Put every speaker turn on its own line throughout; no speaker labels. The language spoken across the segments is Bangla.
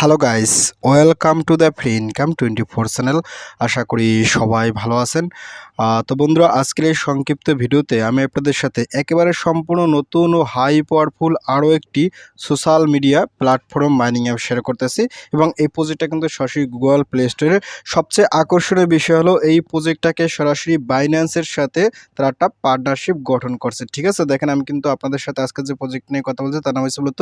Hello guys welcome to the free income twenty four channel আশা করি সবাই ভালো আছেন। তো বন্ধুরা, আজকের এই সংক্ষিপ্ত ভিডিওতে আমি আপনাদের সাথে একেবারে সম্পূর্ণ নতুন ও হাই পাওয়ারফুল আরও একটি social media platform mining app share করতেছি এবং এই প্রজেক্টটা কিন্তু সরাসরি গুগল প্লে স্টোরে সবচেয়ে আকর্ষণীয় বিষয় হলো এই প্রজেক্টটাকে সরাসরি বাইন্যান্সের সাথে তারা একটা পার্টনারশিপ গঠন করছে। ঠিক আছে? দেখেন, আমি কিন্তু আপনাদের সাথে আজকে যে প্রজেক্ট নিয়ে কথা বলছি, তার নাম হচ্ছে মূলত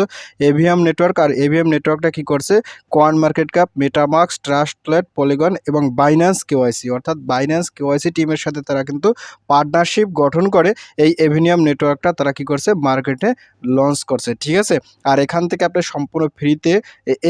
এভিএম নেটওয়ার্ক আর এভিএম নেটওয়ার্কটা কি করছে? Coin market cap MetaMask Trust Wallet Polygon এবং বাইন্যান্স কেওয়াইসি অর্থাৎ বাইন্যান্স কেওয়াইসি টিমের সাথে তারা কিন্তু পার্টনারশিপ গঠন করে। এই এভিনিয়াম নেটওয়ার্কটা তারা কি করছে? মার্কেটে লঞ্চ করছে, ঠিক আছে? আর এখান থেকে আপনি সম্পূর্ণ ফ্রিতে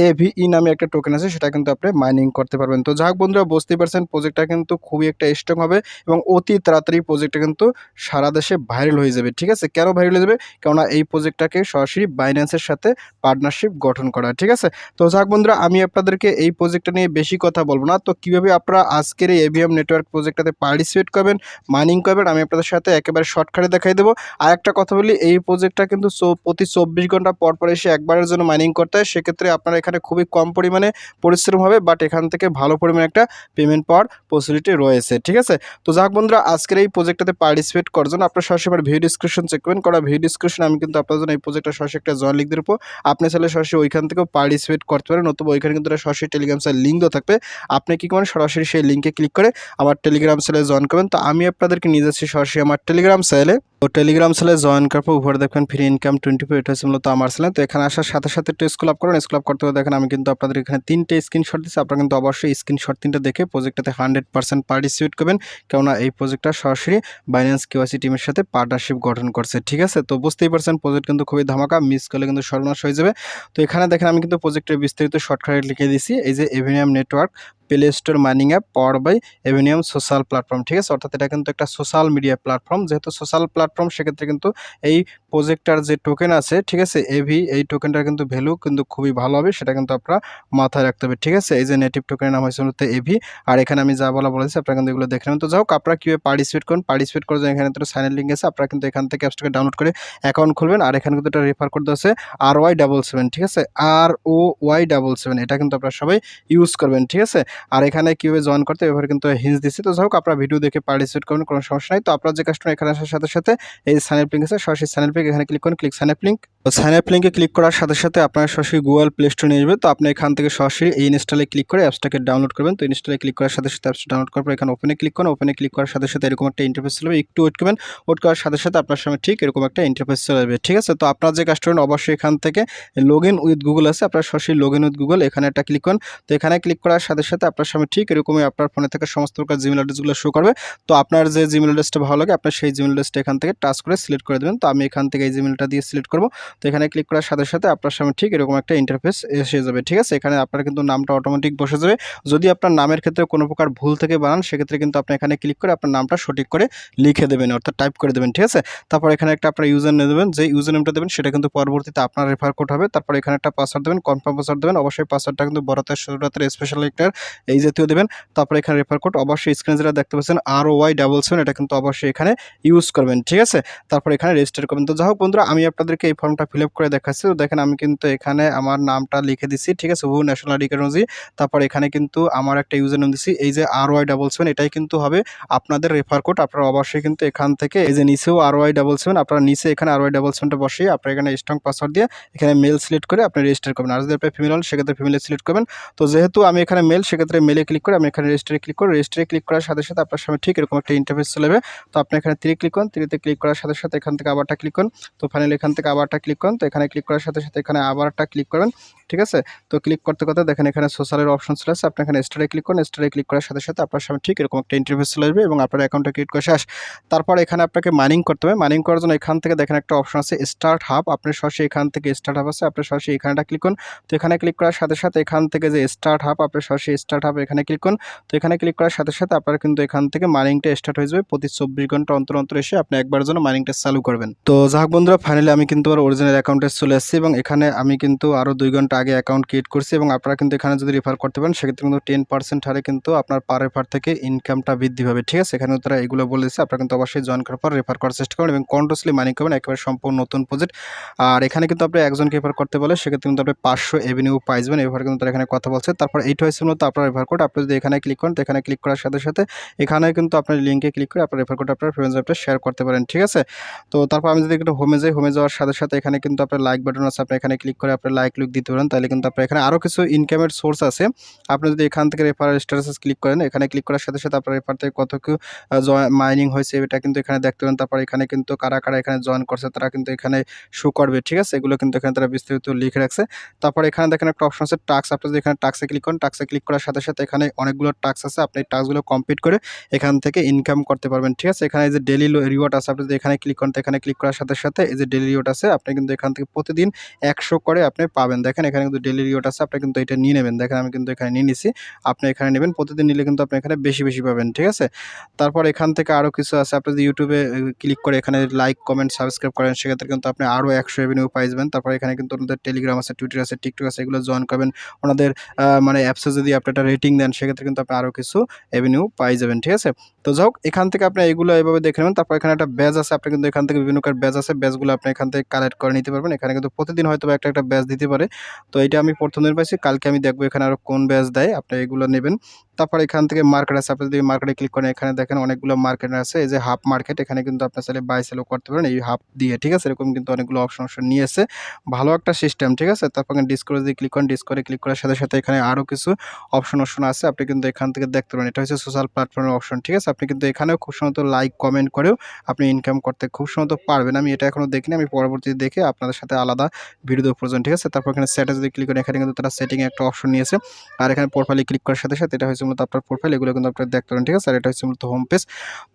এভিই নামে একটা টোকেন আছে, সেটা কিন্তু আপনি মাইনিং করতে পারবেন। তো যাক বন্ধুরা, বুঝতেই পারছেন প্রজেক্টটা কিন্তু খুবই একটা স্ট্রং হবে এবং অতি তাড়াতাড়ি প্রজেক্টটা কিন্তু সারা দেশে ভাইরাল হয়ে যাবে, ঠিক আছে? কেন ভাইরাল হয়ে যাবে? কেননা এই প্রজেক্টটাকে সরাসরি বাইন্যান্সের সাথে পার্টনারশিপ গঠন করা, ঠিক আছে? তো যাক বন্ধুরা, আমি আপনাদেরকে এই প্রজেক্টটা নিয়ে বেশি কথা বলব না। তো কীভাবে আপনারা আজকের এই এভিএম নেটওয়ার্ক প্রজেক্টটাতে পার্টিসিপেট করবেন মাইনিং করবেন, আমি আপনাদের সাথে একেবারে শর্টকাটে দেখাই দেবো। আর একটা কথা বলি, এই প্রজেক্টটা কিন্তু প্রতি চব্বিশ ঘণ্টা পর পর এসে একবারের জন্য মাইনিং করতে হয়। সেক্ষেত্রে আপনারা এখানে খুবই কম পরিমাণে পরিশ্রম হবে বাট এখান থেকে ভালো পরিমাণে একটা পেমেন্ট পাওয়ার পসিবিলিটি রয়েছে, ঠিক আছে? তো যাক বন্ধুরা, আজকের এই প্রজেক্টটাতে পার্টিসিপেট করার জন্য আপনারা সরাসরি আমার ভিডিও ডিসক্রিপশন চেক করবেন। করা ভিডিও ডিসক্রিপশন আমি কিন্তু আপনার জন্য এই প্রজেক্টটা সরাসরি একটা জয়েন লিখ দেবো আপনি চাইলে সরাসরি ওইখান থেকেও পার্টিসিপেট করতে পারেন অথবা ওইখানে কিন্তু সরাসরি টেলিগ্রাম সেলের লিঙ্ক দেওয়া থাকবে। আপনি কী করেন, সরাসরি সেই লিঙ্কে ক্লিক করে আমার টেলিগ্রাম সেলে জয়েন করবেন। তো আমি আপনাদেরকে নিয়ে যাচ্ছি সরাসরি আমার টেলিগ্রাম চ্যানেলে তো টেলিগ্রাম চ্যানেলে জয়েন করার পর উপরে দেখবেন ফ্রি ইনকাম টোয়েন্টি ফোর এটা মূলত আমার চ্যানেল তো এখানে আসার সাথে সাথে একটু স্কুল আপ করেন। স্কুল আপ করতে দেখেন আমি কিন্তু আপনাদের এখানে তিনটে স্ক্রিনশট দিচ্ছি আপনারা কিন্তু অবশ্যই স্ক্রিনশট তিনটা দেখে প্রজেক্টটাতে হান্ড্রেড পার্সেন্ট পার্টিসিপেট করবেন। কেননা এই প্রজেক্টটা সরাসরি বাইন্যান্স কেওয়াইসি টিমের সাথে পার্টনারশিপ গঠন করছে, ঠিক আছে? তো বুঝতেই পারছেন প্রজেক্ট কিন্তু খুবই ধামাকা মিস করলে কিন্তু সর্বনাশ হয়ে যাবে। তো এখানে দেখেন আমি কিন্তু প্রজেক্টের বিস্তারিত শর্টকাটে লিখে দিয়েছি। এই যে Avinium network play store mining app power by Avinium social platform ঠিক আছে? অর্থাৎ এটা কিন্তু একটা সোশ্যাল মিডিয়া প্ল্যাটফর্ম যেহেতু সোশ্যাল প্ল্যাটফর্ম সেক্ষেত্রে কিন্তু এই প্রজেক্টটার যে টোকেন আছে, ঠিক আছে? এভি এই টোকেনটার কিন্তু ভ্যালু কিন্তু খুবই ভালো হবে, সেটা কিন্তু আপনারা মাথায় রাখতে হবে, ঠিক আছে? এই যে নেটিভ টোকেনের নাম হয়েছে মূলত এভি আর এখানে আমি যা বলা বলেছি, আপনারা কিন্তু এগুলো দেখে নেন তো যাই হোক, আপনারা কীভাবে পার্টিসিপেট করুন পার্টিসিপেট করার জন্য এখানে তো সাইনের লিঙ্ক আছে, আপনারা কিন্তু এখান থেকে অ্যাপসটাকে ডাউনলোড করে অ্যাকাউন্ট খুলবেন, আর এখানে কিন্তু একটা রেফার করতে আছে আর ওয়াই ডাবল সেভেন ঠিক আছে? আর ও ওয়াই ডাবল সেভেন এটা কিন্তু আপনারা সবাই ইউজ করবেন, ঠিক আছে? আর এখানে কীভাবে জয়েন করতে এভাবে কিন্তু হিন্স দিচ্ছি। তো যাই হোক, আপনারা ভিডিও দেখে পার্টিসিপেট করবেন কোনো সমস্যা নাই। তো আপনার যে কাস্টমার এখানে আসার সাথে সাথে এই সাইন আপ লিঙ্ক আছে, সরাসরি সাইন আপ লিঙ্ক এখানে ক্লিক করুন ক্লিক সাইন আপ লিঙ্ক তো সাইন আপ লিঙ্কে ক্লিক করার সাথে সাথে আপনার সরাসরি গুগল প্লে স্টোরে নিয়ে যাবে তো আপনি এখান থেকে সরাসরি এই ইনস্টলে ক্লিক করে অ্যাপসটাকে ডাউনলোড করবেন। তো ইনস্টলে ক্লিক করার সাথে সাথে অ্যাপসটা ডাউনলোড করার পর এখানে ওপেনে ক্লিক করুন। ওপেনে ক্লিক করার সাথে সাথে এরকম একটা ইন্টারফেস চলে যাবে একটু ওয়েট করবেন। ওয়েট করার সাথে সাথে আপনার সামনে ঠিক এরকম একটা ইন্টারফেস চলে ঠিক আছে? তো আপনার যে কাস্টমার অবশ্যই এখান থেকে লগ ইন উইথ গুগল আছে। আপনার সরাসরি লগ ইন উইথ গুগল এখানে একটা ক্লিক করুন। তো এখানে ক্লিক করার সাথে সাথে আপনার সামনে ঠিক এরকমই আপনার ফোনে থেকে সমস্ত প্রকার জিমেল অ্যাড্রেসগুলো শো করবে। তো আপনার যে জিমেল অ্যাড্রেসটা ভালো লাগে, আপনার সেই জিমেল অ্যাড্রেসটা এখান থেকে টাচ করে সিলেক্ট করে দেবেন। তো আমি এখান থেকে এই জিমেলটা দিয়ে সিলেক্ট করব। তো এখানে ক্লিক করার সাথে সাথে আপনার সামনে ঠিক এরকম একটা ইন্টারফেস এসে যাবে, ঠিক আছে? এখানে আপনার কিন্তু নামটা অটোমেটিক বসে যাবে। যদি আপনার নামের ক্ষেত্রে কোনো প্রকার ভুল থেকে বানান, সেক্ষেত্রে কিন্তু আপনি এখানে ক্লিক করে আপনার নামটা সঠিক করে লিখে দেবেন, অর্থাৎ টাইপ করে দেবেন, ঠিক আছে? তারপর এখানে একটা আপনার ইউজার নেম দেবেন যে ইউজার নেমটা দেবেন, সেটা কিন্তু পরবর্তীতে আপনার রেফার কোড হবে। তারপর এখানে একটা পাসওয়ার্ড দেবেন কনফার্ম পাসওয়ার্ড দেবেন, অবশ্যই পাসওয়ার্ডটা কিন্তু বড়তের ছোটতের স্পেশাল একটা এই জাতীয় দেবেন। তারপর এখানে রেফার কোড অবশ্যই স্ক্রিনে যেটা দেখতে পাচ্ছেন আর ওয়াই ডাবল সেভেন এটা কিন্তু অবশ্যই এখানে ইউজ করবেন, ঠিক আছে? তারপর এখানে রেজিস্টার করবেন। তো যাই হোক বন্ধুরা, আমি আপনাদেরকে এই ফর্মটা ফিল করে দেখাচ্ছি। তো দেখেন, আমি কিন্তু এখানে আমার নামটা লিখে দিচ্ছি ঠিক আছে? হু ন্যাশনাল আইডি কার্ড অনুযায়ী। তারপর এখানে কিন্তু আমার একটা ইউজার নেম দিচ্ছি এই যে আর ওয়াই ডাবল সেভেন এটাই কিন্তু হবে আপনাদের রেফার কোড আপনারা অবশ্যই কিন্তু এখান থেকে এই যে নিচেও আর ওয়াই ডাবল সেভেন আপনারা নিচে এখানে আর ওয়াই ডাবল সেভেনটা বসিয়ে আপনার এখানে স্ট্রং পাসওয়ার্ড দিয়ে এখানে মেল সিলেক্ট করে আপনি রেজিস্টার করবেন। আর যদি আপনি ফিমেল হন, সেক্ষেত্রে ফিমেলে সিলেক্ট করবেন। তো যেহেতু আমি এখানে মেল সেক্ষেত্রে মেলে ক্লিক করে আমি এখানে রেজিস্টারে ক্লিক করে রেজিস্টারে ক্লিক করার সাথে সাথে আপনার সামনে ঠিক এরকম একটা ইন্টারফেস চলে তো আপনি এখানে ত্রি ক্লিক করুন ত্রিতে ক্লিক করার সাথে সাথে এখান থেকে আবারটা ক্লিক করুন। তো ফাইনালি এখান থেকে আবারটা ক্লিক করুন। তো এখানে ক্লিক করার সাথে সাথে এখানে আবারটা ক্লিক করবেন। ঠিক আছে? তো ক্লিক করতে করতে দেখেন এখানে সোশ্যালের অপশন চলে আসছে। আপনি এখানে স্টারে ক্লিক করুন। স্টারে ক্লিক করার সাথে সাথে আপনার সামনে ঠিক এরকম একটা ইন্টারভিউ চলে আসবে এবং আপনার অ্যাকাউন্টটা ক্রিয়েট করে শেষ। তারপর এখানে আপনাকে মাইনিং করতে হবে। মাইনিং করার জন্য এখান থেকে দেখেন একটা অপশন আছে স্টার্ট হাব আপনি সরাসরি এখান থেকে স্টার্ট হাব আছে। আপনি সরাসরি এখানটা ক্লিক করুন। তো এখানে ক্লিক করার সাথে সাথে এখান থেকে যে স্টার্ট হাব আপনি সরাসরি স্টার্ট হাব এখানে ক্লিক করুন। তো এখানে ক্লিক করার সাথে সাথে আপনার কিন্তু এখান থেকে মাইনিংটা স্টার্ট হয়ে যাবে। প্রতি চব্বিশ ঘণ্টা অন্তর অন্তর এসে আপনি একবার জন্য মাইনিংটা চালু করবেন। তো যাই হোক বন্ধুরা ফাইনালি আমি কিন্তু আমার অরিজিনাল অ্যাকাউন্টে চলে এসেছি এবং এখানে আমি কিন্তু আরও দুই ঘণ্টা আগে অ্যাকাউন্ট ক্রিয়েট করছি এবং আপনারা কিন্তু এখানে যদি রেফার করতে পারেন, সেক্ষেত্রে কিন্তু টেন পার্সেন্ট হারে কিন্তু আপনার পার রেফার থেকে ইনকামটা বৃদ্ধি পাবে, ঠিক আছে? এখানে তারা এগুলো বলেছে, আপনারা কিন্তু অবশ্যই জয়েন করার পর রেফার করার চেষ্টা করবেন এবং কন্ট্রোসলি মানি করবেন, একেবারে সম্পূর্ণ নতুন প্রজেক্ট আর এখানে কিন্তু আপনি একজনকে রেফার করতে বলে, সেক্ষেত্রে কিন্তু আপনি পাঁচশো এভিনিউ পাইবেন এবার কিন্তু তারা এখানে কথা বলছে। তারপর এইটা হয়েছে মূলত আপনার রেফার কোড আপনি যদি এখানে ক্লিক করেন, তো এখানে ক্লিক করার সাথে সাথে এখানে কিন্তু আপনার লিঙ্কে ক্লিক করে আপনার রেফার কোড আপনার ফ্রেন্ডস অ্যাপটা শেয়ার করতে পারেন, ঠিক আছে? তো তারপর আমি যদি একটু হোমে যাই হোমে যাওয়ার সাথে সাথে এখানে কিন্তু আপনার লাইক বাটন আছে। আপনি এখানে ক্লিক করে আপনার লাইক লুক দিতে পারেন। তাহলে কিন্তু আপনার এখানে আরও কিছু ইনকামের সোর্স আছে। আপনি যদি এখান থেকে রেফার স্ট্যাটাস ক্লিক করেন, এখানে ক্লিক করার সাথে সাথে আপনার রেফার থেকে কত কি মাইনিং হয়েছে, এটা কিন্তু এখানে দেখতে পারেন। তারপর এখানে কিন্তু কারা কারা এখানে জয়েন করছে, তারা কিন্তু এখানে শো করবে, ঠিক আছে? এগুলো কিন্তু এখানে তারা বিস্তারিত লিখে রাখছে। তারপর এখানে দেখেন একটা অপশন আছে টাক্স আপনি যদি এখানে টাক্সে ক্লিক করেন টাক্সে ক্লিক করার সাথে সাথে এখানে অনেকগুলো টাক্স আছে। আপনি টাক্সগুলো কমপ্লিট করে এখান থেকে ইনকাম করতে পারবেন, ঠিক আছে? এখানে যে ডেলি রিওয়ার্ড আছে, আপনি যদি এখানে ক্লিক করেন এখানে ক্লিক করার সাথে সাথে, এই যে ডেলি রিওয়ার্ড আছে, আপনি কিন্তু এখান থেকে প্রতিদিন একশো করে আপনি পাবেন। দেখেন, এখানে কিন্তু ডেলি রিওয়ার্ড আছে, আপনি কিন্তু এটা নিয়ে নেবেন। দেখেন, আমি কিন্তু এখানে নিয়ে নিছি, আপনি এখানে নেবেন, প্রতিদিন নিলে কিন্তু আপনি এখানে বেশি বেশি পাবেন, ঠিক আছে? তারপর এখান থেকে আরও কিছু আছে, আপনি যদি ইউটিউবে ক্লিক করে এখানে লাইক কমেন্ট সাবস্ক্রাইব করেন, সেক্ষেত্রে কিন্তু আপনি আরও একশো রেভিনিউ পাইবেন তারপর এখানে কিন্তু ওনাদের টেলিগ্রাম আছে টুইটার আছে টিকটক আছে, এগুলো জয়েন করবেন। ওনাদের মানে অ্যাপসে যদি আপনি একটা রেটিং দেন, সেক্ষেত্রে কিন্তু আপনি আরও কিছু রেভিনিউ পাই যাবেন, ঠিক আছে? তো যাই হোক, এখান থেকে আপনি এগুলো এভাবে দেখে নেবেন। তারপর এখানে একটা ব্যাজ আছে, আপনি কিন্তু এখান থেকে বিভিন্ন ব্যাজ আছে ব্যাজগুলো আপনি এখান থেকে কালেক্ট করে নিতে পারবেন। এখানে কিন্তু প্রতিদিন হয়তো একটা একটা ব্যাচ দিতে পারে। তো এটা আমি প্রথম দিন পাইছি। কালকে আমি দেখব এখানে আরও কোন ব্যাচ দেয়। আপনি এগুলো নেবেন। তারপর এখান থেকে মার্কেট আছে। আপনি যদি মার্কেটে ক্লিক করেন, এখানে দেখেন অনেকগুলো মার্কেট আছে। এই যে হাফ মার্কেট এখানে কিন্তু আপনার চাইলে বাই সেলও করতে পারেন। এই হাফ দিয়ে, ঠিক আছে? এরকম কিন্তু অনেকগুলো অপশন অপশন নিয়েছে। ভালো একটা সিস্টেম ঠিক আছে? তারপর ডিসকোরে যদি ক্লিক করেন ডিসকোরে ক্লিক করার সাথে সাথে এখানে আরও কিছু অপশন অপশন আছে। আপনি কিন্তু এখান থেকে দেখতে পারেন। এটা হচ্ছে সোশ্যাল প্ল্যাটফর্মের অপশন ঠিক আছে? আপনি কিন্তু এখানেও খুব সম্ভবত লাইক কমেন্ট করেও আপনি ইনকাম করতে খুব সম্ভবত পারবেন। আমি এটা এখনও দেখিনি। আমি পরবর্তীতে দেখে আপনাদের সাথে আলাদা ভিডিও প্রয়োজন, ঠিক আছে? তারপর এখানে সেটে যদি ক্লিক করেন, এখানে কিন্তু তারা সেটিং একটা অপশন নিয়েছে। আর এখানে প্রোফাইলে ক্লিক করার সাথে সাথে এটা হচ্ছে মূলত আপনার প্রোফাইল এগুলো কিন্তু আপনারা দেখতে পারেন, ঠিক আছে? আর এটা হচ্ছে মূলত হোম পেজ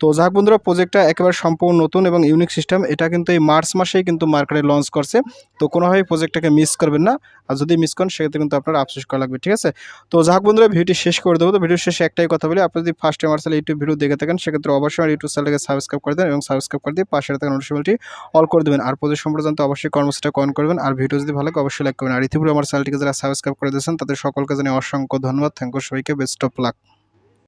তো যাক বন্ধুরা প্রজেক্টটা একেবারে সম্পূর্ণ নতুন এবং ইউনিক সিস্টেম এটা কিন্তু এই মার্চ মাসেই কিন্তু মার্কেটে লঞ্চ করছে। তো কোনোভাবেই প্রজেক্টটাকে মিস করবেন না। আর যদি মিস করেন, সেক্ষেত্রে কিন্তু আপনার আফসোস করা লাগবে, ঠিক আছে? তো যাক বন্ধুরা, ভিডিওটি শেষ করে দেবো। তো ভিডিও শেষে একটাই কথা বলি, আপনি যদি ফার্স্ট টাইম আমার ইউটিউব ভিডিও দেখে থাকেন, সেক্ষেত্রে অবশ্যই আমার ইউটিউব চ্যানেলকে সাবস্ক্রাইব করে দেন এবং সাবস্ক্রাইব করে দিয়ে পাশে থাকা নোটিফিকেশনটি অল করে দেবেন। আর প্রজেক্ট সম্পর্কে জানতে অবশ্যই কর্মসূচিটা কন করবেন। আর ভিডিও যদি ভালো লাগে, অবশ্যই লাইক করবেন। আর ইতিপূর্বে আমার চ্যানেলটিকে যারা সাবস্ক্রাইব করে দিয়েছেন, তাদের সকলকে জানিয়ে অসংখ্য ধন্যবাদ। থ্যাংক ইউ সবাইকে। Best of luck